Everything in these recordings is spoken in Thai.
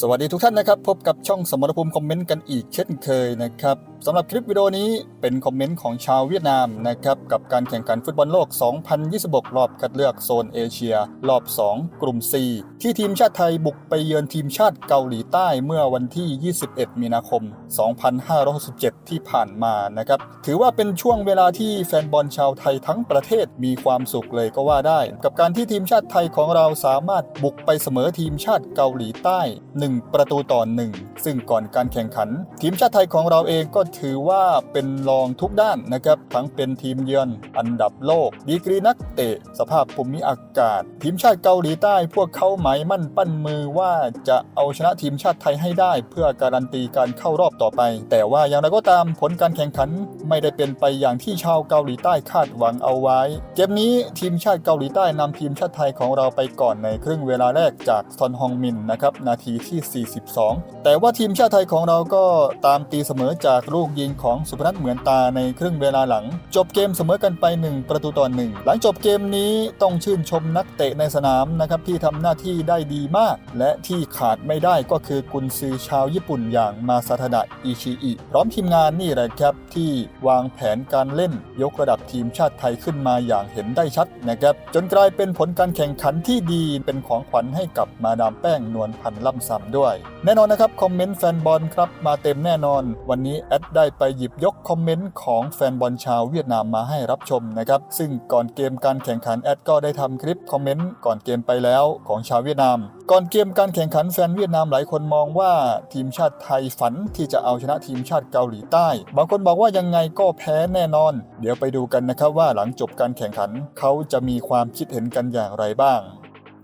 สวัสดีทุกท่านนะครับ พบกับช่องสมรภูมิคอมเมนต์กันอีกเช่นเคยนะครับ สำหรับคลิปวิดีโอนี้เป็นคอมเมนต์ของชาวเวียดนามนะครับกับการแข่งขันฟุตบอลโลก 2026 รอบคัดเลือกโซนเอเชีย รอบ 2 กลุ่ม C ที่ทีมชาติไทยบุกไปเยือนทีมชาติเกาหลีใต้เมื่อวันที่ 21 มีนาคม 2567 ที่ผ่านมานะครับถือว่าเป็นช่วงเวลาที่แฟนบอลชาวไทยทั้งประเทศมีความสุขเลยก็ว่าได้ กับการที่ทีมชาติไทยของเราสามารถบุกไปเสมอทีมชาติเกาหลีใต้ 1 ประตูต่อหนึ่งซึ่งก่อนการแข่งขัน ทีมชาติไทยของเราเองก็ถือว่าเป็นรองทุกด้านนะครับทั้งเป็นทีมเยือนอันดับโลก ดีกรีนักเตะ สภาพภูมิอากาศ ทีมชาติเกาหลีใต้ พวกเขาหมายมั่นปั้นมือว่าจะเอาชนะทีมชาติไทยให้ได้ เพื่อการันตีการเข้ารอบต่อไป แต่ว่าอย่างไรก็ตามผลการแข่งขันไม่ได้เป็นไปอย่างที่ชาวเกาหลีใต้คาดหวังเอาไว้ เกมนี้ทีมชาติเกาหลีใต้นำทีมชาติไทยของเราไปก่อนในครึ่งเวลาแรกจากซอนฮองมินนะครับนาทีที่ 42 แต่ว่าทีมชาติไทยของเราก็ตามตีเสมอจากลูกยิงของสุพนัทเหมือนตาในครึ่งเวลาหลัง จบเกมเสมอกันไป 1 ประตูต่อหนึ่งหลังจบเกมนี้ต้องชื่นชมนักเตะในสนามนะครับที่ทำหน้าที่ได้ดีมาก และที่ขาดไม่ได้ก็คือกุนซือชาวญี่ปุ่นอย่างมาซาทาดะอิชิอิพร้อมทีมงานนี่แหละครับที่วางแผนการเล่นยกระดับทีมชาติไทยขึ้นมาอย่างเห็นได้ชัดนะครับจนกลายเป็นผลการแข่งขันที่ดีเป็นของขวัญให้กับมาดามแป้งนวลพันธ์ล่ำซำด้วย แน่นอนนะครับ คอมเมนต์แฟนบอลครับมาเต็มแน่นอน วันนี้แอดได้ไปหยิบยกคอมเมนต์ของแฟนบอลชาวเวียดนามมาให้รับชมนะครับ ซึ่งก่อนเกมการแข่งขันแอดก็ได้ทำคลิปคอมเมนต์ก่อนเกมไปแล้วของชาวเวียดนาม ก่อนเกมการแข่งขันแฟนเวียดนามหลายคนมองว่าทีมชาติไทยฝันที่จะเอาชนะทีมชาติเกาหลีใต้ บางคนบอกว่ายังไงก็แพ้แน่นอน เดี๋ยวไปดูกันนะครับว่าหลังจบการแข่งขัน เขาจะมีความคิดเห็นกันอย่างไรบ้าง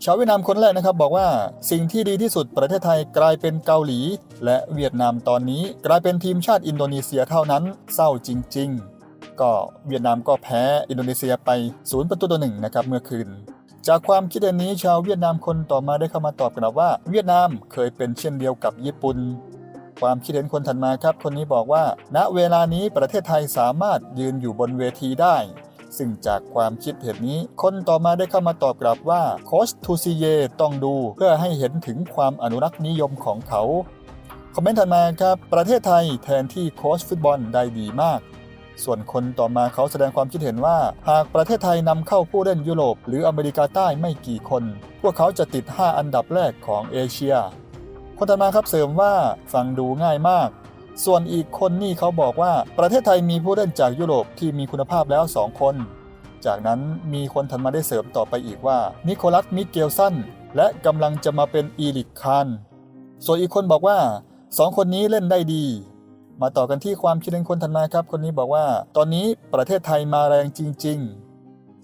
ชาวเวียดนามคนแรกนะครับบอกว่าสิ่งที่ดีที่สุดประเทศไทยกลายเป็นเกาหลี และเวียดนามตอนนี้กลายเป็นทีมชาติอินโดนีเซียเท่านั้นเศร้าจริง ๆ ก็เวียดนามก็แพ้อินโดนีเซียไปศูนย์ประตูต่อหนึ่งนะครับเมื่อคืนจากความคิดเห็นนี้ชาวเวียดนามคนต่อมาได้เข้ามาตอบกันว่า เวียดนามเคยเป็นเช่นเดียวกับญี่ปุ่นความคิดเห็นคนถัดมาครับ คนนี้บอกว่า ณเวลานี้ประเทศไทยสามารถยืนอยู่บนเวทีได้ ซึ่งจากความคิดเห็นนี้ คนต่อมาได้เข้ามาตอบกลับว่าโคชทูซิเยต้องดูเพื่อให้เห็นถึงความอนุรักษ์นิยมของเขา คอมเมนต์ถัดมาครับ ประเทศไทยแทนที่โค้ชฟุตบอลได้ดีมากส่วนคนต่อมาเขาแสดงความคิดเห็นว่า หากประเทศไทยนำเข้าผู้เล่นยุโรป หรืออเมริกาใต้ไม่กี่คน พวกเขาจะติด 5 อันดับแรกของเอเชีย คนต่อมาครับเสริมว่าฟังดูง่ายมาก ส่วนอีกคนนี่เขาบอกว่าประเทศไทยมีผู้เล่นจากยุโรปที่มีคุณภาพแล้ว 2 คน จากนั้นมีคนถัดมาได้เสริมต่อไปอีกว่า นิโคลัสมิเกลสันและกำลังจะมาเป็นอีลิกคานส่วนอีกคนบอกว่าสองคนนี้เล่นได้ดี มาต่อกันที่ความคิดเห็นคนถัดมาครับ คนนี้บอกว่า ตอนนี้ประเทศไทยมาแรงจริง ๆ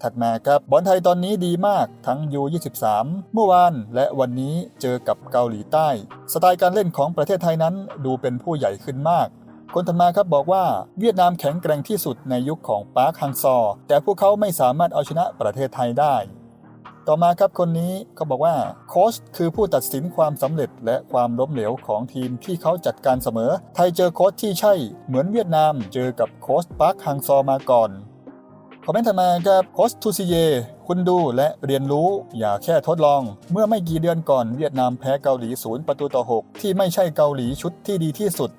ถัดมาครับบอลไทยตอนนี้ดีมากทั้ง U23 เมื่อวานและวันนี้เจอกับเกาหลีใต้ สไตล์การเล่นของประเทศไทยนั้นดูเป็นผู้ใหญ่ขึ้นมาก คนถัดมาครับบอกว่าเวียดนามแข็งแกร่งที่สุดในยุคของปาร์คฮังซอ แต่พวกเขาไม่สามารถเอาชนะประเทศไทยได้ ต่อมาครับคนนี้เขาบอกว่าโค้ชคือผู้ตัดสินความสำเร็จและความล้มเหลวของทีมที่เขาจัดการเสมอ ไทยเจอโค้ชที่ใช่ เหมือนเวียดนามเจอกับโค้ชปาร์คฮังซอมาก่อน อมเมนต์ถัดมาครับโค้ชทูซิเยคุณดูและเรียนรู้อย่าแค่ทดลอง เมื่อไม่กี่เดือนก่อนเวียดนามแพ้เกาหลีศูนย์ประตูต่อ 6 ที่ไม่ใช่เกาหลีชุดที่ดีที่สุด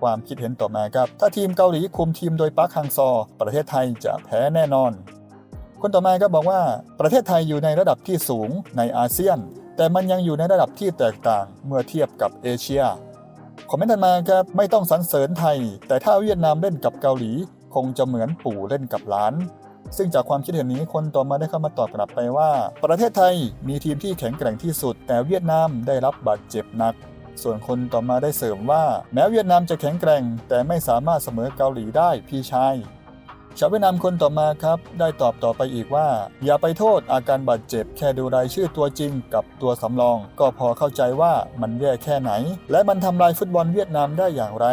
ความคิดเห็นต่อมาครับ ถ้าทีมเกาหลีคุมทีมโดยปาร์คฮังซอ ประเทศไทยจะแพ้แน่นอน คนต่อมาก็บอกว่าประเทศไทยอยู่ในระดับที่สูงในอาเซียน แต่มันยังอยู่ในระดับที่แตกต่างเมื่อเทียบกับเอเชียคอมเมนต์ถัดมาครับไม่ต้องสรรเสริญไทย แต่ถ้าเวียดนามเล่นกับเกาหลี คงจะเหมือนปู่เล่นกับหลาน ซึ่งจากความคิดเห็นนี้คนต่อมาได้เข้ามาตอบกลับไปว่า ประเทศไทยมีทีมที่แข็งแกร่งที่สุด แต่เวียดนามได้รับบาดเจ็บหนัก ส่วนคนต่อมาได้เสริมว่า แม้เวียดนามจะแข็งแกร่ง แต่ไม่สามารถเสมอเกาหลีได้พี่ชายชาวเวียดนามคนต่อมาครับ ได้ตอบต่อไปอีกว่า อย่าไปโทษอาการบาดเจ็บ แค่ดูรายชื่อตัวจริงกับตัวสำรอง ก็พอเข้าใจว่ามันแย่แค่ไหน และมันทำลายฟุตบอลเวียดนามได้อย่างไร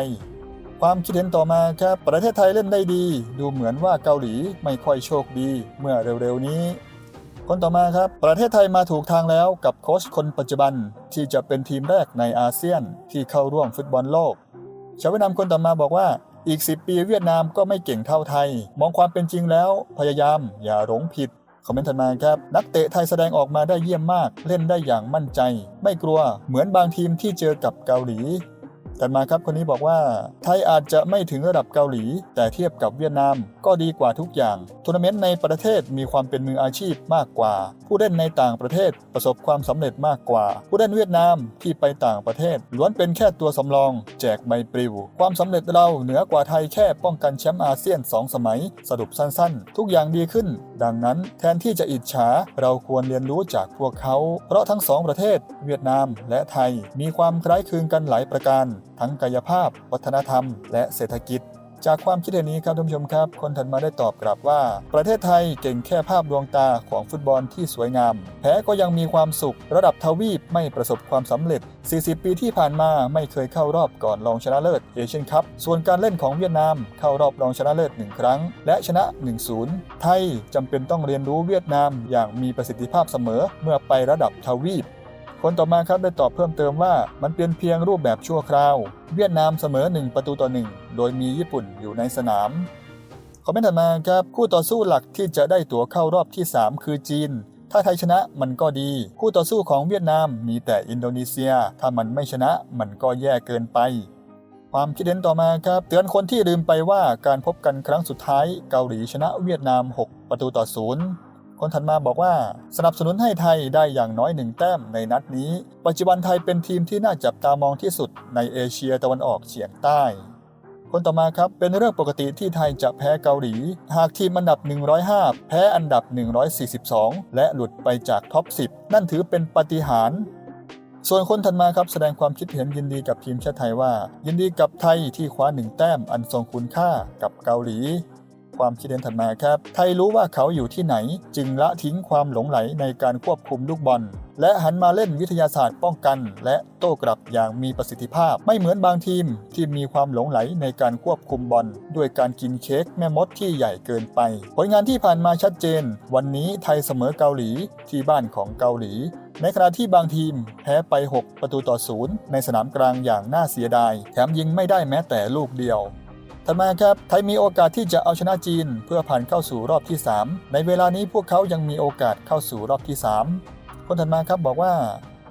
ความคิดเห็นต่อมาครับ ประเทศไทยเล่นได้ดี ดูเหมือนว่าเกาหลีไม่ค่อยโชคดี เมื่อเร็วๆนี้ คนต่อมาครับ ประเทศไทยมาถูกทางแล้วกับโค้ชคนปัจจุบันที่จะเป็นทีมแรกในอาเซียนที่เข้าร่วมฟุตบอลโลกชาวเวียดนามคนต่อมาบอกว่าอีก 10 ปีเวียดนามก็ไม่เก่งเท่าไทย มองความเป็นจริงแล้วพยายามอย่าหลงผิดคอมเมนต์ถัดมาครับ นักเตะไทยแสดงออกมาได้เยี่ยมมาก เล่นได้อย่างมั่นใจ ไม่กลัวเหมือนบางทีมที่เจอกับเกาหลี ถัดมาครับคนนี้บอกว่า ไทยอาจจะไม่ถึงระดับเกาหลี แต่เทียบกับเวียดนาม ก็ดีกว่าทุกอย่างทัวร์นาเมนต์ในประเทศมีความเป็นมืออาชีพมากกว่า ผู้เล่นในต่างประเทศประสบความสำเร็จมากกว่า ผู้เล่นเวียดนามที่ไปต่างประเทศล้วนเป็นแค่ตัวสำรอง แจกใบปลิว ความสำเร็จเราเหนือกว่าไทยแค่ป้องกันแชมป์อาเซียน 2 สมัย สรุปสั้นๆ ทุกอย่างดีขึ้น ดังนั้นแทนที่จะอิจฉาเราควรเรียนรู้จากพวกเขา เพราะทั้งสองประเทศ เวียดนาม และไทย มีความคล้ายคลึงกันหลายประการ ทั้งกายภาพ วัฒนธรรม และเศรษฐกิจ จากความคิดเห็นนี้ครับท่านผู้ชมครับ คนถัดมาได้ตอบกลับว่า ประเทศไทยเก่งแค่ภาพดวงตาของฟุตบอลที่สวยงาม แพ้ก็ยังมีความสุข ระดับทวีปไม่ประสบความสำเร็จ 40 ปีที่ผ่านมาไม่เคยเข้ารอบก่อนรองชนะเลิศเอเชียนคัพส่วนการเล่นของเวียดนามเข้ารอบรองชนะเลิศหนึ่งครั้ง และชนะ 1-0 ไทยจำเป็นต้องเรียนรู้เวียดนามอย่างมีประสิทธิภาพเสมอเมื่อไประดับทวีป คนต่อมาครับได้ตอบเพิ่มเติมว่ามันเป็นเพียงรูปแบบชั่วคราว เวียดนามเสมอ 1 ประตูต่อ 1 โดยมีญี่ปุ่นอยู่ในสนามคอมเมนต์ถัดมาครับคู่ต่อสู้หลักที่จะได้ตั๋วเข้ารอบที่ 3 คือจีน ถ้าไทยชนะมันก็ดี คู่ต่อสู้ของเวียดนามมีแต่อินโดนีเซีย ถ้ามันไม่ชนะมันก็แย่เกินไป ความคิดเห็นต่อมาครับ เตือนคนที่ลืมไปว่าการพบกันครั้งสุดท้ายเกาหลีชนะเวียดนาม 6 ประตูต่อศูนย์ คนถัดมาบอกว่า สนับสนุนให้ไทยได้อย่างน้อยหนึ่งแต้มในนัดนี้ ปัจจุบันไทยเป็นทีมที่น่าจับตามองที่สุดในเอเชียตะวันออกเฉียงใต้ คนต่อมาครับเป็นเรื่องปกติที่ไทยจะแพ้เกาหลี หากทีมอันดับ 105 แพ้อันดับ 142 และหลุดไปจากท็อป 10 นั่นถือเป็นปาฏิหาริย์ส่วนคนถัดมาครับแสดงความคิดเห็นยินดีกับทีมชาติไทยว่า ยินดีกับไทยที่คว้าหนึ่งแต้มอันทรงคุณค่ากับเกาหลี ความคิดเห็นถัดมาครับ ไทยรู้ว่าเขาอยู่ที่ไหน จึงละทิ้งความหลงไหลในการควบคุมลูกบอลและหันมาเล่นวิทยาศาสตร์ป้องกัน และโต้กลับอย่างมีประสิทธิภาพ ไม่เหมือนบางทีมที่มีความหลงไหลในการควบคุมบอลด้วยการกินเค้กแม่มดที่ใหญ่เกินไป ผลงานที่ผ่านมาชัดเจน วันนี้ไทยเสมอเกาหลีที่บ้านของเกาหลีในขณะที่บางทีมแพ้ไป 6 ประตูต่อศูนย์ในสนามกลางอย่างน่าเสียดาย แถมยิงไม่ได้แม้แต่ลูกเดียว ถัดมาครับไทยมีโอกาสที่จะเอาชนะจีน เพื่อผ่านเข้าสู่รอบที่ 3 ในเวลานี้พวกเขายังมีโอกาสเข้าสู่รอบที่ 3 คนถัดมาครับบอกว่า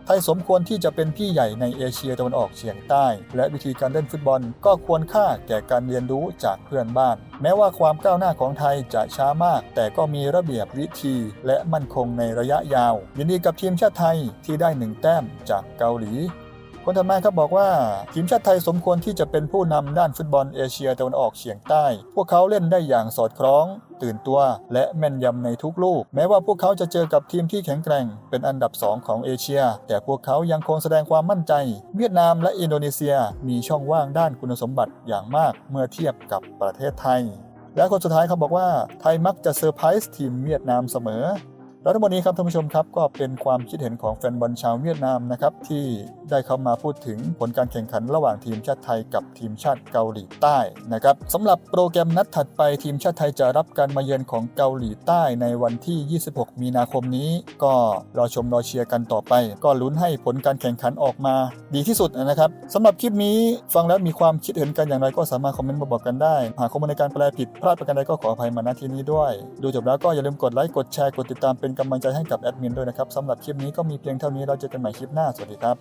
ไทยสมควรที่จะเป็นพี่ใหญ่ในเอเชียตะวันออกเฉียงใต้ และวิธีการเล่นฟุตบอลก็ควรค่าแก่การเรียนรู้จากเพื่อนบ้าน แม้ว่าความก้าวหน้าของไทยจะช้ามาก แต่ก็มีระเบียบวิธี และมั่นคงในระยะยาว ยินดีกับทีมชาติไทยที่ได้หนึ่งแต้มจากเกาหลี คนถัดมาครับบอกว่าทีมชาติไทยสมควรที่จะเป็นผู้นำด้านฟุตบอลเอเชียตะวันออกเฉียงใต้ พวกเขาเล่นได้อย่างสอดคล้อง ตื่นตัวและแม่นยำในทุกลูก แม้ว่าพวกเขาจะเจอกับทีมที่แข็งแกร่ง เป็นอันดับ 2 ของเอเชีย แต่พวกเขายังคงแสดงความมั่นใจ เวียดนามและอินโดนีเซียมีช่องว่างด้านคุณสมบัติอย่างมากเมื่อเทียบกับประเทศไทย และคนสุดท้ายเขาบอกว่าไทยมักจะเซอร์ไพรส์ทีมเวียดนามเสมอ แล้วทั้งหมดนี้ครับท่านผู้ชมครับก็เป็นความคิดเห็นของแฟนบอลชาวเวียดนามนะครับที่ได้เข้ามาพูดถึงผลการแข่งขันระหว่างทีมชาติไทยกับทีมชาติเกาหลีใต้นะครับสำหรับโปรแกรมนัดถัดไปทีมชาติไทยจะรับการมาเยือนของเกาหลีใต้ในวันที่ 26 มีนาคมนี้ ก็รอชมรอเชียร์กันต่อไป ก็ลุ้นให้ผลการแข่งขันออกมา ดีที่สุดนะครับสำหรับคลิปนี้ฟังแล้วมีความคิดเห็นกันอย่างไรก็สามารถคอมเมนต์มาบอกกันได้ หากข้อมูลในการแปลผิดพลาดประการใดก็ขออภัยมาณที่นี้ด้วย ดูจบแล้วก็อย่าลืมกดไลค์กดแชร์กดติดตามเป็นกำลังใจให้กับแอดมินด้วยนะครับสำหรับคลิปนี้ก็มีเพียงเท่านี้เราเจอกันใหม่คลิปหน้าสวัสดีครับ